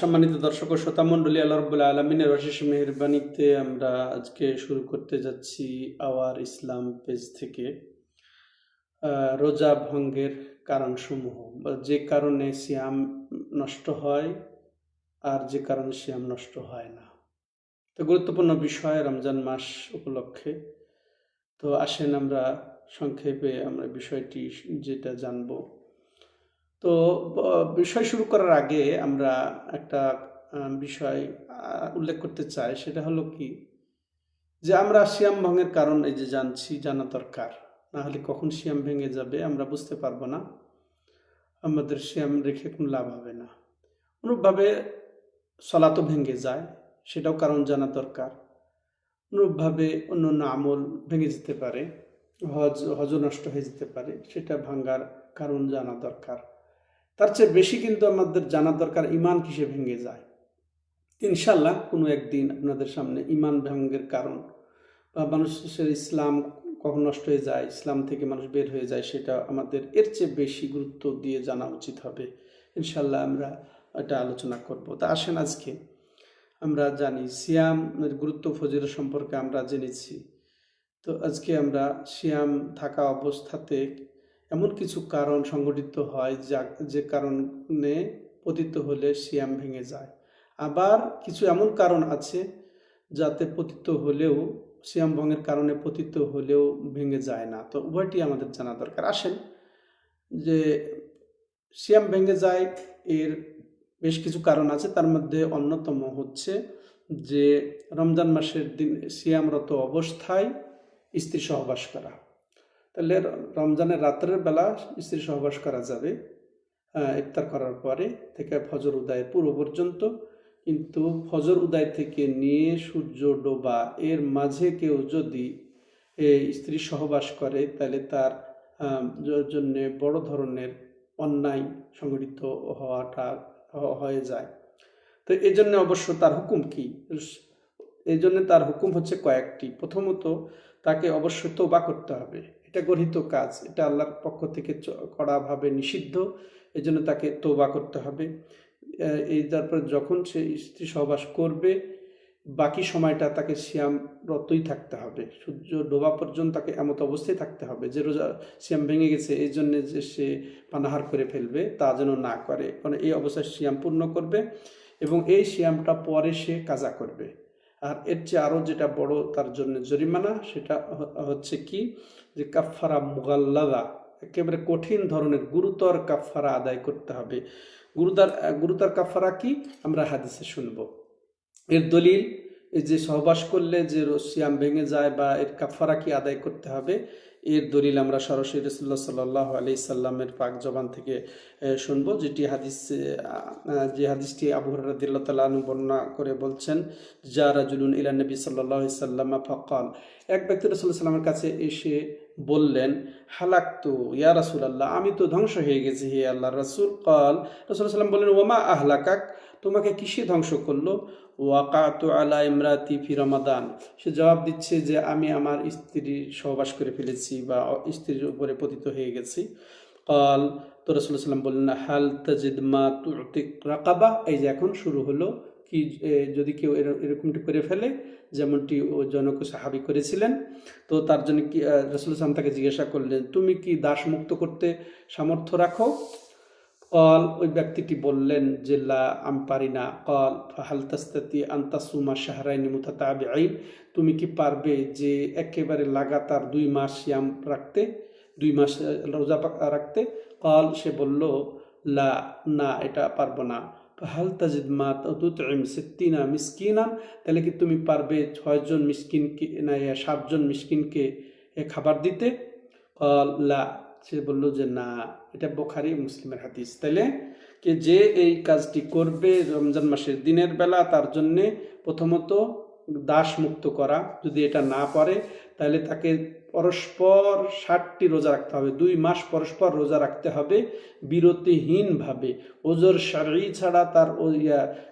সম্মানিত দর্শক ও শ্রোতা মণ্ডলী, আল্লাহ রবুল্লাহ আলমিনের অশেষ মেহরবানিতে আমরা আজকে শুরু করতে যাচ্ছি আওয়ার ইসলাম পেজ থেকে। রোজা ভঙ্গের কারণসমূহ যে কারণে সিয়াম নষ্ট হয় আর যে কারণে সিয়াম নষ্ট হয় না। তো গুরুত্বপূর্ণ বিষয় রমজান মাস উপলক্ষে তো আসেন আমরা সংক্ষেপে আমরা বিষয়টি যেটা জানব। তো বিষয় শুরু করার আগে আমরা একটা বিষয় উল্লেখ করতে চাই, সেটা হলো কি? যে আমরা শিয়াম ভঙ্গের কারণ এই যে জানছি, জানা দরকার। না হলে কখন শিয়াম ভেঙে যাবে আমরা বুঝতে পারব না। আমাদের শিয়াম রেখে কোনো লাভ হবে না। অনুরূপভাবে সলাতো ভেঙে যায়, সেটাও কারণ জানা দরকার। অনুরূপভাবে অন্য অন্য আমল ভেঙে যেতে পারে, হজ হজ নষ্ট হয়ে যেতে পারে, সেটা ভাঙ্গার কারণ জানা দরকার। তার চেয়ে বেশি কিন্তু আমাদের জানা দরকার ইমান কিসে ভেঙে যায়। ইনশাল্লাহ কোনো একদিন আপনাদের সামনে ইমান ভঙ্গের কারণ বা মানুষের ইসলাম কখন নষ্ট হয়ে যায়, ইসলাম থেকে মানুষ বের হয়ে যায়, সেটা আমাদের এর চেয়ে বেশি গুরুত্ব দিয়ে জানা উচিত হবে। ইনশাল্লাহ আমরা এটা আলোচনা করব। তা আসেন আজকে আমরা জানি সিয়ামের গুরুত্ব ফজির সম্পর্কে আমরা জেনেছি। তো আজকে আমরা সিয়াম থাকা অবস্থাতে এমন কিছু কারণ সংঘটিত হয় যা, যে কারণে পতিত হলে সিয়াম ভেঙে যায়। আবার কিছু এমন কারণ আছে যাতে পতিত হলেও, সিয়াম ভঙ্গের কারণে পতিত হলেও ভেঙে যায় না। তো উভয়টি আমাদের জানা দরকার। আসেন যে সিয়াম ভেঙে যায়, এর বেশ কিছু কারণ আছে। তার মধ্যে অন্যতম হচ্ছে যে রমজান মাসের দিন সিয়ামরত অবস্থায় স্ত্রী সহবাস করা। তাহলে রমজানের রাত্রের বেলা স্ত্রী সহবাস করা যাবে ইফতার করার পরে থেকে ফজর উদয়ের পূর্ব পর্যন্ত। কিন্তু ফজর উদয় থেকে নিয়ে সূর্য ডোবা, এর মাঝে কেউ যদি স্ত্রী সহবাস করে, তাহলে তার জন্যে বড় ধরনের অন্যায় সংঘটিত হওয়াটা হয়ে যায়। তো এই জন্য অবশ্য তার হুকুম কি? এই জন্য তার হুকুম হচ্ছে কয়েকটি। প্রথমত, তাকে অবশ্যই তোবা করতে হবে। এটা গরহিত কাজ। এটা আল্লাহর পক্ষ থেকে কড়াভাবে নিষিদ্ধ। এই জন্য তাকে তোবা করতে হবে। এই তারপর যখন সে স্ত্রী সহবাস করবে বাকি সময়টা তাকে শ্যামরতই থাকতে হবে। সূর্য ডোবা পর্যন্ত তাকে এমত অবস্থায় থাকতে হবে যে রোজা শ্যাম ভেঙে গেছে, এই জন্যে যে সে পানাহার করে ফেলবে তা যেন না করে। কারণ এই অবস্থায় শ্যাম পূর্ণ করবে এবং এই শ্যামটা পরে সে কাজা করবে। আর এর চেয়ে আরও যেটা বড় তার জন্য জরিমানা, সেটা হচ্ছে কি যে কাফারা মুগাল্লাদা, একেবারে কঠিন ধরনের গুরুতর কাফারা আদায় করতে হবে। গুরুতর গুরুতর কাফারা কি? আমরা হাদিসে শুনব। এর দলিল যে সহবাস করলে যে সিয়াম ভেঙে যায় বা এর কাফারা কি আদায় করতে হবে, এর দলিল আমরা সরাসরি রসুল্লাহ সাল্লাহ আলি সাল্লামের পাক জবান থেকে শুনব, যেটি হাদিস যে হাদিসটি আবু হরদিল্লা তালু বর্ণনা করে বলছেন, যা রাজুলুন ইলা নবী সাল্লাহ সাল্লামা ফকাল। এক ব্যক্তি রসুল্লাহ সাল্লামের কাছে এসে বললেন হালাক তো ইয়া রাসুল আল্লাহ আমি তো ধ্বংস হয়ে গেছি হে আল্লাহ রাসুল। কল রসুল্লাহ সাল্লাম বললেন ওমা আহলাকাক? তোমাকে কিসে ধ্বংস করল? ওয়াকাতু আলা ইমরাতি ফি রমাদান। সে জবাব দিচ্ছে যে, আমি আমার স্ত্রী সহবাস করে ফেলেছি বা স্ত্রীর উপরে পতিত হয়ে গেছি। কল তো রসুল্লাহ সাল্লাম বললেন, হাল তাজিদ মা তুতিক রাকাবা? এই যে এখন শুরু হলো, কি যদি কেউ এর- এরকমটি করে ফেলে যেমনটি ও জনক সাহাবি করেছিলেন, তো তার জন্য কি রসুল সাল্লাম তাকে জিজ্ঞাসা করলেন, তুমি কি দাস মুক্ত করতে সামর্থ্য রাখো? কল, ওই ব্যক্তিটি বললেন যে, লা, আমি পারি না। কল, ফাহাল তাস্তাতি আন্তাসুমা শাহরাইনি মুতাতাবিআইন তুমি কি পারবে যে, একেবারে লাগাতার দুই মাস সিয়াম রাখতে, দুই মাস রোজা রাখতে? কল, সে বলল, লা, না, এটা পারব না। ফাহাল তাজিদ মা তুতইম সিত্তিনা মিসকিনা তাহলে কি তুমি পারবে ছয়জন মিসকিনকে, না সাতজন মিসকিনকে খাবার দিতে? লা সে বলল যে না, এটা বোখারি মুসলিমের হাদিস। তাইলে কি যে এই কাজটি করবে রমজান মাসের দিনের বেলা, তার জন্যে প্রথমত দাস মুক্ত করা, যদি এটা না পারে তাহলে তাকে পরস্পর ষাটটি রোজা রাখতে হবে। দুই মাস পরস্পর রোজা রাখতে হবে বিরতিহীনভাবে। ওজোর সারি ছাড়া তার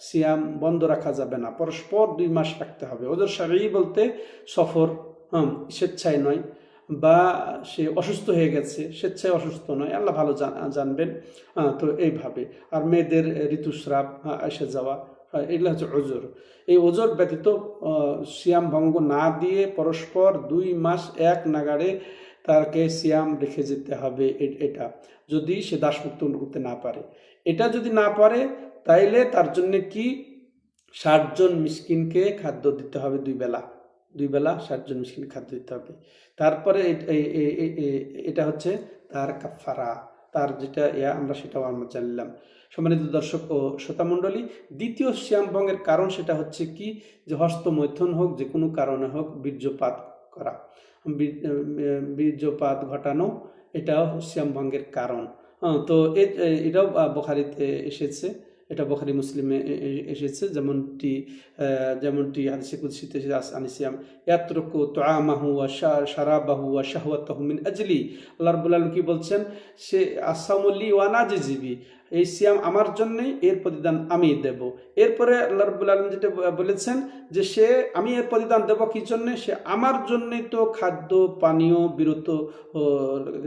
সিয়াম বন্ধ রাখা যাবে না। পরস্পর দুই মাস রাখতে হবে। ওজোর সারি বলতে সফর, হম, স্বেচ্ছায় নয় বা সে অসুস্থ হয়ে গেছে, স্বেচ্ছায় অসুস্থ নয়। আল্লাহ ভালো জানবেন। তো এইভাবে। আর মেয়েদের ঋতুস্রাব এসে যাওয়া এগুলো হচ্ছে ওজোর। এই ওজোর ব্যতীত সিয়াম ভঙ্গ না দিয়ে পরস্পর দুই মাস এক নাগাড়ে তাকে সিয়াম রেখে যেতে হবে এটা, যদি সে দাসমুক্ত করতে না পারে। এটা যদি না পারে, তাইলে তার জন্য কি? ষাটজন মিসকিনকে খাদ্য দিতে হবে দুই বেলা। দুই বেলা ষাটজন মিসকিন খাদ্য দিতে হবে। তারপরে এটা হচ্ছে তার কাফারা তার যেটা ইয়া, আমরা সেটাও আমরা জানলাম সম্মানিত দর্শক ও শ্রোতামণ্ডলী, দ্বিতীয় শ্যাম ভঙ্গের কারণ সেটা হচ্ছে কি? যে হস্তমৈথুন হোক, যে কোনো কারণে হোক, বীর্যপাত করা। বীর- বীর্যপাত ঘটানো, এটাও শ্যাম ভঙ্গের কারণ তো এটাও বোখারিতে এসেছে, এটা বোখারি মুসলিমে এসেছে। যেমনটি যেমনটি হাদিসে কুদসিতে আনিসিয়াম ইয়াত্রকু তোয়ামাহু ওয়া শা- শারাবাহু ওয়া শাহওয়াতাহু মিন আজলি। আল্লাহ রাব্বুল কি বলছেন? সে আসামুল্লি ওয়া নাজিবি এই সিয়াম আমার জন্যই এর প্রতিদান আমি দেব। এরপরে আল্লাহ রাব্বুল আলামিন যেটা বলেছেন যে সে আমি এর প্রতিদান দেব কি জন্য? সে আমার জন্যই তো খাদ্য পানীয় বিরত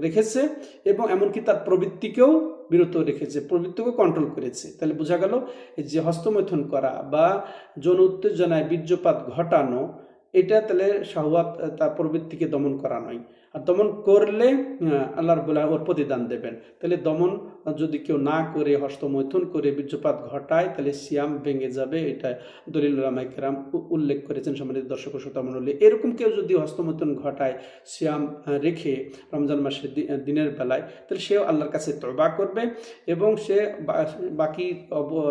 রেখেছে এবং এমনকি তার প্রবৃত্তিকেও বিরত রেখেছে প্রবৃত্তিকেও কন্ট্রোল করেছে। তাহলে বোঝা গেল যে হস্তমৈথুন করা বা যৌন উত্তেজনায় বীর্যপাত ঘটানো এটা তাহলে শাহওয়াত তার প্রবৃত্তিকে দমন করা নয়। আর দমন করলে আহ, আল্লাহর বলে ওর প্রতিদান দেবেন। তাহলে দমন যদি কেউ না করে হস্তমৈথুন করে বীর্যপাত ঘটায়, তাহলে সিয়াম ভেঙে যাবে, এটা দলিল কেরাম উল্লেখ করেছেন সম্মানিত দর্শক ও শ্রোতা মণ্ডলী। এরকম কেউ যদি হস্তমৈথুন ঘটায়, সিয়াম রেখে রমজান মাসের দিনের বেলায়, তাহলে সেও আল্লাহর কাছে তবা করবে এবং সে বাকি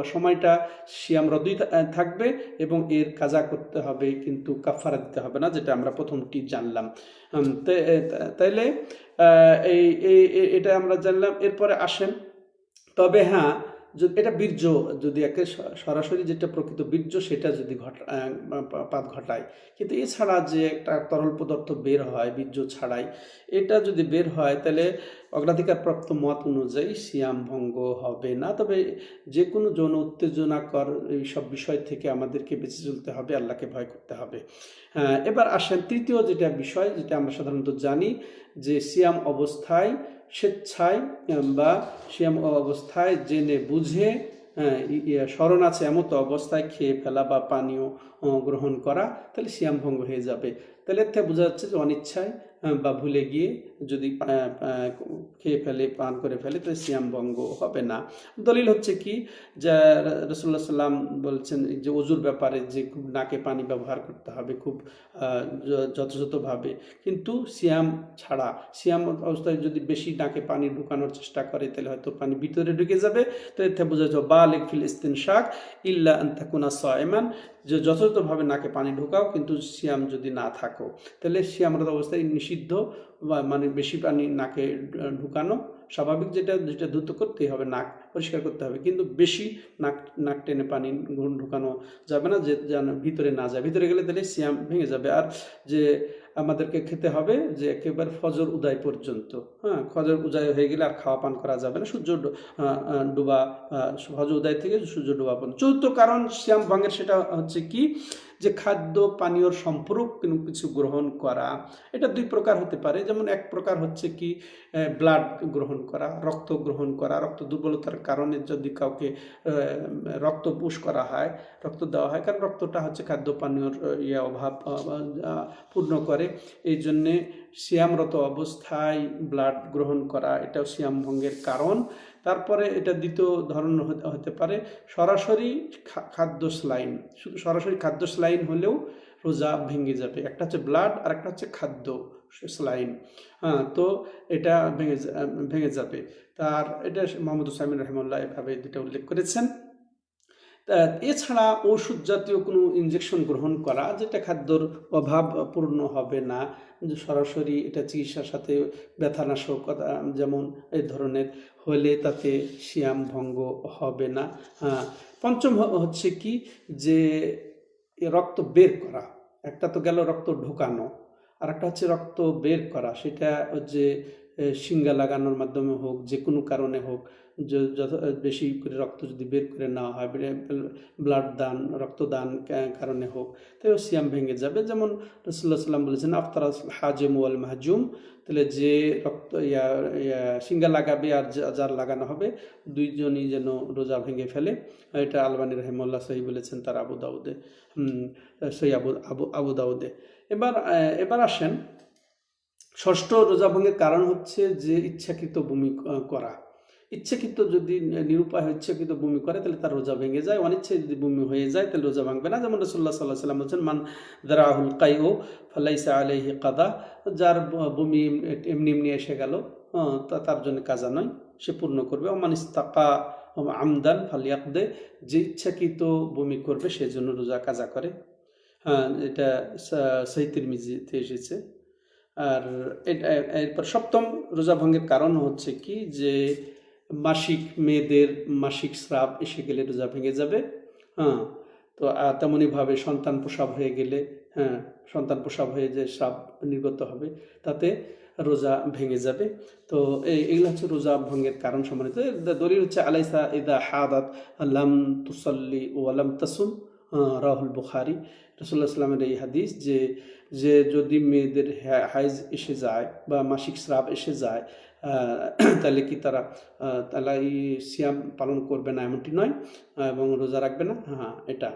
সময়টা সিয়াম রদই থাকবে এবং এর কাজা করতে হবে, কিন্তু কাফারা দিতে হবে না, যেটা আমরা প্রথমটি জানলাম। তাইলে এই- এটা আমরা জানলাম। এরপরে আসেন তবে হ্যাঁ এটা বীর্য যদি একে সরাসরি যেটা প্রকৃত বীর্য সেটা যদি ঘটা পাত ঘটায়। কিন্তু এছাড়া যে একটা তরল পদার্থ বের হয় বীর্য ছাড়াই এটা যদি বের হয় তাহলে অগ্রাধিকারপ্রাপ্ত মত অনুযায়ী সিয়াম ভঙ্গ হবে না। তবে যে কোনো যৌন উত্তেজনাকর এই সব বিষয় থেকে আমাদেরকে বেঁচে চলতে হবে আল্লাহকে ভয় করতে হবে। হ্যাঁ, এবার আসেন তৃতীয় যেটা বিষয় যেটা আমরা সাধারণত জানি যে সিয়াম অবস্থায় স্বেচ্ছায় বা সে অবস্থায় জেনে বুঝে স্মরণ আছে এমতো অবস্থায় খেয়ে ফেলা বা পানীয় গ্রহণ করা, তাহলে সিয়াম ভঙ্গ হয়ে যাবে। তাহলে এর থেকে বোঝা যাচ্ছে যে অনিচ্ছায় বা ভুলে গিয়ে যদি খেয়ে ফেলে, পান করে ফেলে, তাহলে সিয়াম ভঙ্গ হবে না। দলিল হচ্ছে কি, যে রসুল্লাহ সাল্লাম বলছেন যে অজুর ব্যাপারে যে খুব নাকে পানি ব্যবহার করতে হবে, খুব যথাযথভাবে। কিন্তু সিয়াম ছাড়া, সিয়াম অবস্থায় যদি বেশি নাকে পানি ঢুকানোর চেষ্টা করে, তাহলে হয়তো পানি ভিতরে ঢুকে যাবে। তো থেকে বোঝা যাচ্ছে বা ফিল ইস্তিন শাক ইল্লা আন্তাকুনা সায়মান যে যথাযথভাবে নাকে পানি ঢুকাও, কিন্তু সিয়াম যদি না থাকো, তাহলে সিয়ামরত অবস্থায় নিষিদ্ধ বা মানে বেশি পানি নাকে ঢুকানো স্বাভাবিক, যেটা যেটা দ্রুত করতেই হবে, নাক পরিষ্কার করতে হবে। কিন্তু বেশি নাক নাক টেনে পানি ঢুকানো যাবে না, যে যেন ভিতরে না যায়। ভিতরে গেলে তাহলে সিয়াম ভেঙে যাবে। আর যে আমাদেরকে খেতে হবে যে একেবারে ফজর উদয় পর্যন্ত। হ্যাঁ ফজর উদয় হয়ে গেলে আর খাওয়া পান করা যাবে না। সূর্য ডোবা ফজর উদয় থেকে সূর্য ডুবা পর্যন্ত। চতুর্থ কারণ শ্যাম ভঙ্গের সেটা হচ্ছে কি? যে খাদ্য পানীয়র সম্পর্ক কিছু গ্রহণ করা, এটা দুই প্রকার হতে পারে। যেমন এক প্রকার হচ্ছে কি ব্লাড গ্রহণ করা, রক্ত গ্রহণ করা। রক্ত দুর্বলতার কারণে যদি কাউকে রক্ত পুষ করা হয়, রক্ত দেওয়া হয়, কারণ রক্তটা হচ্ছে খাদ্য পানীয়র ইয়ে অভাব পূর্ণ করে। এই জন্যে সিয়ামরত অবস্থায় ব্লাড গ্রহণ করা, এটাও সিয়াম ভঙ্গের কারণ। তারপরে এটা দ্বিতীয় ধরন হতে- পারে সরাসরি খাদ্য স্লাইন শুধু সরাসরি খাদ্য স্লাইন হলেও রোজা ভেঙে যাবে। একটা হচ্ছে ব্লাড আর একটা হচ্ছে খাদ্য স্লাইন হ্যাঁ তো এটা ভেঙে ভেঙে যাবে। তার, এটা মোহাম্মদ হুসাইমিন রহমুল্লাহ এভাবে দুটা উল্লেখ করেছেন। এছাড়া ওষুধ জাতীয় কোনো ইনজেকশন গ্রহণ করা, যেটা খাদ্যর অভাব পূর্ণ হবে না সরাসরি এটা চিকিৎসার সাথে ব্যথানাশক যেমন এই ধরনের হলে তাতে শিয়াম ভঙ্গ হবে না। হ্যাঁ পঞ্চম হচ্ছে কি যে রক্ত বের করা, একটা তো গেল রক্ত ঢোকানো আর একটা হচ্ছে রক্ত বের করা, সেটা যে এ, শিঙ্গা লাগানোর মাধ্যমে হোক যে কোনো কারণে হোক বেশি করে রক্ত যদি বের করে নেওয়া হয় ব্লাড দান রক্তদান কারণে হোক তাহলে সিয়াম ভেঙে যাবে। যেমন রসুল্লাহ সাল্লাম বলেছেন আফতার হাজেম ওয়াল মাহজুম তাহলে যে রক্ত ইয়া সিঙ্গা লাগাবে আর যার লাগানো হবে দুইজনই যেন রোজা ভেঙে ফেলে। এটা আলবানী রহিমুল্লাহ সহি বলেছেন তার আবু দাউদে সহি আবু আবু আবু দাউদে। এবার এবার আসেন ষষ্ঠ রোজা ভঙ্গের কারণ হচ্ছে যে ইচ্ছাকৃত বমি করা। ইচ্ছাকৃত যদি নিরুপায় ইচ্ছাকৃত বমি করে, তাহলে তার রোজা ভেঙে যায়। অনিচ্ছে যদি বমি হয়ে যায়, তাহলে রোজা ভাঙবে না। যেমন রসুল্লাহ সাল্লাহ সাল্লাম বলছেন, মান দারাহুল কাইও ফালাইসা আলাইহি কাদা যার বমি এমনি এমনি এসে গেল তা তার জন্য কাজা নয়, সে পূর্ণ করবে। অমান ইস্তাকা আমদান ফালিয়াকদে যে ইচ্ছাকৃত বমি করবে সেজন্য রোজা কাজা করে। হ্যাঁ এটা সহিতির মিজিতে এসেছে। আর এরপর সপ্তম রোজা ভঙ্গের কারণ হচ্ছে কি যে মাসিক মেয়েদের মাসিক স্রাব এসে গেলে রোজা ভেঙে যাবে। হ্যাঁ তো তেমনইভাবে সন্তান প্রসাব হয়ে গেলে হ্যাঁ সন্তান প্রসাব হয়ে যে স্রাব নির্গত হবে, তাতে রোজা ভেঙে যাবে। তো এই এগুলো হচ্ছে রোজা ভঙ্গের কারণ সম্মানিত দলিল হচ্ছে, আলাইসা ইদা হাদাত আল্লাম তুসল্লি ও আলাম তাসুম রাহুল বুখারি। রসুল্লাহ সাল্লামের এই হাদিস যে যে যদি মেয়েদের হাইজ এসে যায় বা মাসিক স্রাব এসে যায় তাহলে কি তারা তাহলে এই সিয়াম পালন করবে না এমনটি নয়, এবং রোজা রাখবে না? হ্যাঁ এটা।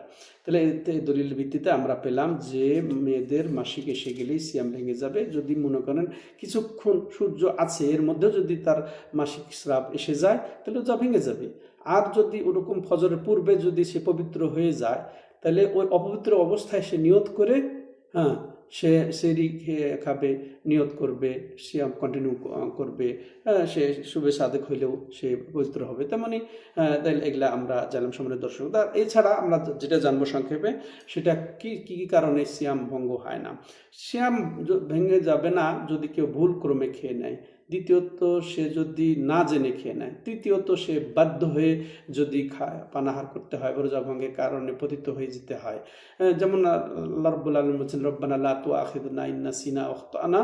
তাহলে এতে দলিল ভিত্তিতে আমরা পেলাম যে, মেয়েদের মাসিক এসে গেলেই সিয়াম ভেঙে যাবে। যদি মনে করেন কিছুক্ষণ সূর্য আছে, এর মধ্যেও যদি তার মাসিক স্রাব এসে যায়, তাহলে রোজা ভেঙে যাবে। আর যদি ওরকম ফজরের পূর্বে যদি সে পবিত্র হয়ে যায় তাহলে ওই অপবিত্র অবস্থায় সে নিয়ত করে হ্যাঁ সে সেরি খাবে নিয়ত করবে সিয়াম কন্টিনিউ করবে হ্যাঁ, সে শুভে সাদেক হইলেও সে পবিত্র হবে। তেমনি আহ, তাহলে এগুলা আমরা জানলাম সম্মানের দর্শক। তা এছাড়া আমরা যেটা জানব সংক্ষেপে সেটা কি কি কি কারণে সিয়াম ভঙ্গ হয় না? সিয়াম ভেঙে যাবে না যদি কেউ ভুল ক্রমে খেয়ে নেয়। দ্বিতীয়ত সে যদি না জেনে খেয়ে নেয়, তৃতীয়ত সে বাধ্য হয়ে যদি খায়, পানাহার করতে হয় রোজা ভঙ্গের কারণে পতিত হয়ে যেতে হয়। যেমন আল্লাহ রব্বুল আলম বলছেন, রব্বানা লা তু আখিদনা ইন্না সিনা আনা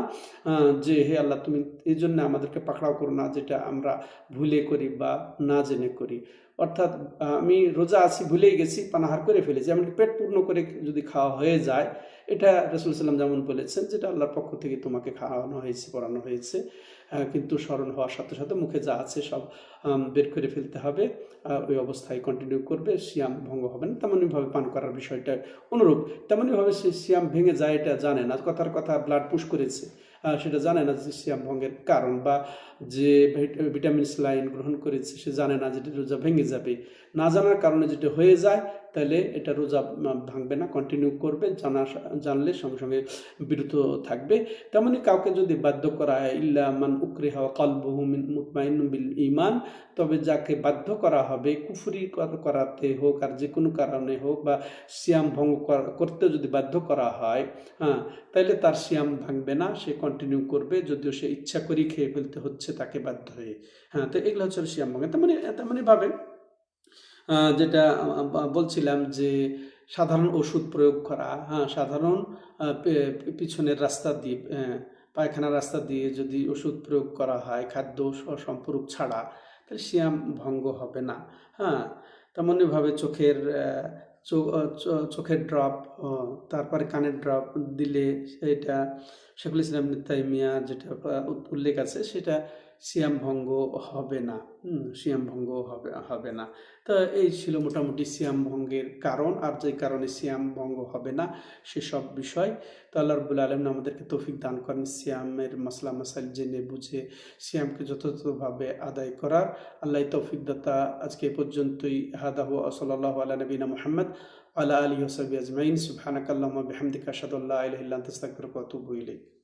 যে হে আল্লাহ, তুমি এই জন্য আমাদেরকে পাকড়াও করো না, যেটা আমরা ভুলে করি বা না জেনে করি। অর্থাৎ আমি রোজা আছি, ভুলেই গেছি, পানাহার করে ফেলেছি। এমনকি পেট পূর্ণ করে যদি খাওয়া হয়ে যায় এটা রসুল সাল্লাম যেমন বলেছেন যেটা আল্লাহর পক্ষ থেকে তোমাকে খাওয়ানো হয়েছে, পড়ানো হয়েছে কিন্তু স্মরণ হওয়ার সাথে সাথে মুখে যা আছে সব বের করে ফেলতে হবে ওই অবস্থায় কন্টিনিউ করবে, সিয়াম ভঙ্গ হবে না। তেমনইভাবে পান করার বিষয়টা অনুরূপ। তেমনইভাবে সে সিয়াম ভেঙে যায় এটা জানে না, কথার কথা ব্লাড পুশ করেছে সেটা জানে না যে সিয়াম ভঙ্গের কারণ বা যে ভিট- ভিটামিন স্লাইন গ্রহণ করেছে, সে জানে না যেটা রোজা ভেঙে যাবে। না জানার কারণে যেটা হয়ে যায় তাহলে এটা রোজা ভাঙবে না কন্টিনিউ করবে জানা জানলে সঙ্গে সঙ্গে বিরত থাকবে। তেমনি কাউকে যদি বাধ্য করা হয় ইল্লা মান উকরে হওয়া কলবহু মুতমাইন বিল ইমান তবে যাকে বাধ্য করা হবে কুফরি কর- করাতে হোক আর যে কোনো কারণে হোক বা সিয়াম ভঙ্গ করা- করতে যদি বাধ্য করা হয় হ্যাঁ তাহলে তার সিয়াম ভাঙবে না সে কন্টিনিউ করবে যদিও সে ইচ্ছা করেই খেয়ে ফেলতে হচ্ছে তাকে বাধ্য হয়ে। হ্যাঁ তো এগুলো হচ্ছে সিয়াম ভঙ্গ তেমনি তেমনি ভাবে আহ, যেটা বলছিলাম যে সাধারণ ওষুধ প্রয়োগ করা হ্যাঁ সাধারণ পিছনের রাস্তা দিয়ে পায়খানার রাস্তা দিয়ে যদি ওষুধ প্রয়োগ করা হয়, খাদ্য সম্পর্ক ছাড়া, তাহলে সিয়াম ভঙ্গ হবে না হ্যাঁ। তেমনইভাবে চোখের চোখের ড্রপ তারপরে কানের ড্রপ দিলে সেটা শেখুল ইসলাম তাইমিয়া যেটা উল্লেখ আছে, সেটা সিয়াম ভঙ্গ হবে না। সিয়াম ভঙ্গ হবে হবে না। তো এই ছিল মোটামুটি সিয়াম ভঙ্গের কারণ, আর যে কারণে সিয়াম ভঙ্গ হবে না, সেসব বিষয়। তো আল্লাহ রবুল্লা আলম আমাদেরকে তৌফিক দান করেন সিয়ামের মশলা মশাইল জেনে বুঝে সিয়ামকে যথাযথভাবে আদায় করার। আল্লাহ তৌফিক দাতা আজকে পর্যন্তই। হাদাহু সাল্লাহ আলা নবীনা মোহাম্মদ আলা আলী ওসাবি আজমাইন। সুবহানাকাল্লাহুম্মা বিহামদিকা আশহাদু আল্লা ইলাহা ইল্লা